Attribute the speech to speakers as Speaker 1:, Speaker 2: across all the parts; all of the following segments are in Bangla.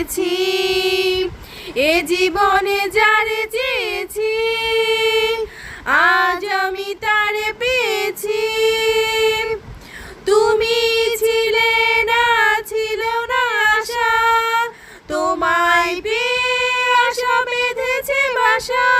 Speaker 1: পেয়েছি। এ জীবনে যারে চেয়েছি, আজ আমি তারে পেয়েছি। তুমি ছিলে না ছিল না আশা, তোমায় পেয়ে আশা বেঁধেছে বাসা।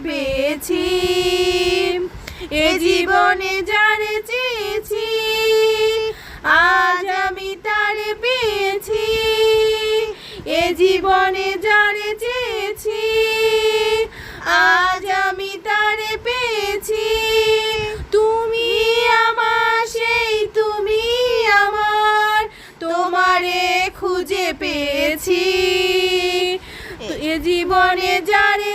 Speaker 1: পেয়েছি এ জীবনে যারে চেয়েছি, আজ আমি তারে পেয়েছি, এ জীবনে যারে চেয়েছি, আজ আমি তারে পেয়েছি, তুমি আমার, সেই তুমি আমার, তোমারে খুঁজে পেয়েছি। এ জীবনে যারে